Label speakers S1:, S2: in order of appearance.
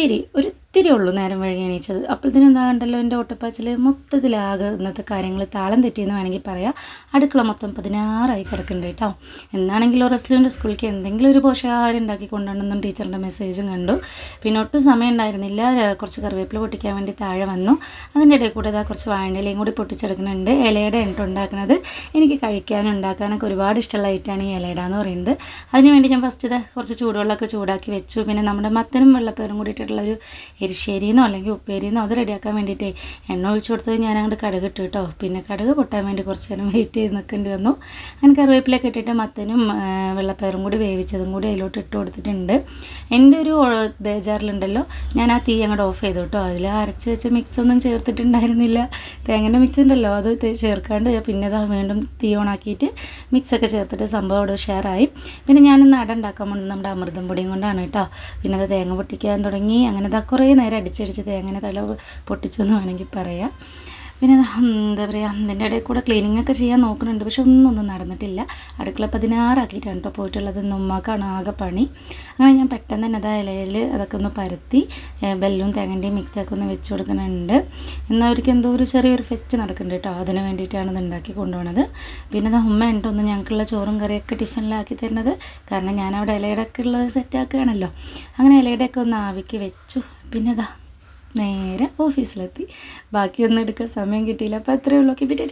S1: ഇച്ചിരി ഒരു ഇത്തിരി ഉള്ളൂ നേരം വഴുകി എണീച്ചത്. അപ്പോഴത്തേനും എന്താ കണ്ടല്ലോ എന്റെ ഓട്ടപ്പാച്ചിൽ മൊത്തത്തിലാകെ ഇന്നത്തെ കാര്യങ്ങൾ താളം തെറ്റിയെന്ന് വേണമെങ്കിൽ പറയാം. അടുക്കള മൊത്തം പതിനാറായി കിടക്കുന്നുണ്ട് കേട്ടോ. എന്നാണെങ്കിലോ റെസ്ലുവിന്റെ സ്കൂളിലേക്ക് എന്തെങ്കിലും ഒരു പോഷകാഹാരം ഉണ്ടാക്കി കൊണ്ടുവരണമെന്നും ടീച്ചറിന്റെ മെസ്സേജും കണ്ടു. പിന്നെ ഒട്ടും സമയം ഉണ്ടായിരുന്നില്ല. കുറച്ച് കറിവേപ്പില പൊട്ടിക്കാൻ വേണ്ടി താഴെ വന്നു. അതിന്റെ ഇടയിൽ കൂടെ ഇതാ കുറച്ച് വാഴയിലയും കൂടി പൊട്ടിച്ചെടുക്കുന്നുണ്ട്. ഇലയുടെ എണ്ണ ഉണ്ടാക്കുന്നത് എനിക്ക് കഴിക്കാനും ഉണ്ടാക്കാനൊക്കെ ഒരുപാട് ഇഷ്ടമുള്ള ഐറ്റാണ് ഈ ഇലയുടെ എന്ന് പറയുന്നത്. അതിനുവേണ്ടി ഞാൻ ഫസ്റ്റ് ഇത് കുറച്ച് ചൂടുവെള്ളമൊക്കെ ചൂടാക്കി വെച്ചു. പിന്നെ നമ്മുടെ മത്തനും വെള്ളപ്പേരും കൂടിയിട്ടുള്ള ഒരു എരിശ്ശേരിന്നോ അല്ലെങ്കിൽ ഉപ്പേരിന്നോ അത് റെഡിയാക്കാൻ വേണ്ടിയിട്ടേ എണ്ണ ഒഴിച്ചു കൊടുത്തത് ഞാൻ അങ്ങോട്ട് കടുക് ഇട്ടു കേട്ടോ. പിന്നെ കടുക് പൊട്ടാൻ വേണ്ടി കുറച്ച് നേരം വെയിറ്റ് ചെയ്ത് നിൽക്കേണ്ടി വന്നു. അങ്ങനെ കറിവേപ്പിലൊക്കെ ഇട്ടിട്ട് മത്തനും വെള്ളപ്പയറും കൂടി വേവിച്ചതും കൂടി അതിലോട്ട് ഇട്ട് കൊടുത്തിട്ടുണ്ട്. എന്റെ ഒരു ബേജാറിലുണ്ടല്ലോ. ഞാൻ ആ തീ അങ്ങോട്ട് ഓഫ് ചെയ്തു കേട്ടോ. അതിൽ അരച്ച് വെച്ച മിക്സ് ഒന്നും ചേർത്തിട്ടുണ്ടായിരുന്നില്ല. തേങ്ങന്റെ മിക്സ് ഉണ്ടല്ലോ. അത് ചേർക്കാണ്ട് ഞാൻ പിന്നെ അത് വീണ്ടും തീ ഓണാക്കിയിട്ട് മിക്സൊക്കെ ചേർത്തിട്ട് സംഭവം അവിടെ ഷെയറായി പിന്നെ ഞാനിന്ന് അട ഉണ്ടാക്കാൻ പോകുന്നത് നമ്മുടെ അമൃതം പൊടിയും കൊണ്ടാണ് കേട്ടോ. പിന്നെ അത് തേങ്ങ പൊട്ടിക്കാൻ തുടങ്ങി. അങ്ങനെ ഇതാ കുറേ നേരം അടിച്ചടിച്ച് തേങ്ങനെ തല പൊട്ടിച്ചു എന്ന് വേണമെങ്കിൽ പറയാം. പിന്നെ എന്താ പറയുക ഇതിന്റെ ഇടയിൽ കൂടെ ക്ലീനിങ് ഒക്കെ ചെയ്യാൻ നോക്കുന്നുണ്ട്. പക്ഷെ ഒന്നും ഒന്നും നടന്നിട്ടില്ല. അടുക്കള പതിനാറാക്കിയിട്ടാണ് കേട്ടോ പോയിട്ടുള്ളത്. ഉമ്മാക്കാണ് ആകെ പണി. അങ്ങനെ ഞാൻ പെട്ടെന്ന് തന്നെ അതാ ഇലയിൽ അതൊക്കെ ഒന്ന് പരത്തി ബെല്ലും തേങ്ങന്റെയും മിക്സൊക്കെ ഒന്ന് വെച്ച് കൊടുക്കുന്നുണ്ട്. എന്നാൽ അവർക്ക് എന്തോ ഒരു ചെറിയൊരു ഫെസ്റ്റ് നടക്കുന്നുണ്ട് കേട്ടോ അതിന് വേണ്ടിയിട്ടാണ് ഇത് ഉണ്ടാക്കി കൊണ്ടുപോണത്. പിന്നെ അത് ഉമ്മ ഉണ്ടോ ഒന്ന് ഞങ്ങൾക്കുള്ള ചോറും കറിയൊക്കെ ടിഫിനിലാക്കി തരുന്നത്. കാരണം ഞാൻ അവിടെ ഇലയുടെ ഒക്കെ ഉള്ളത് സെറ്റാക്കുകയാണല്ലോ അങ്ങനെ ഇലയുടെ ഒക്കെ ഒന്ന് ആവിക്ക് വെച്ചു. പിന്നെ ദാ നേരെ ഓഫീസിലെത്തി. ബാക്കിയൊന്നും എടുക്കാൻ സമയം കിട്ടിയില്ല. അപ്പോൾ അത്രയേ ഉള്ളൂ. കിപ്പിറ്റാ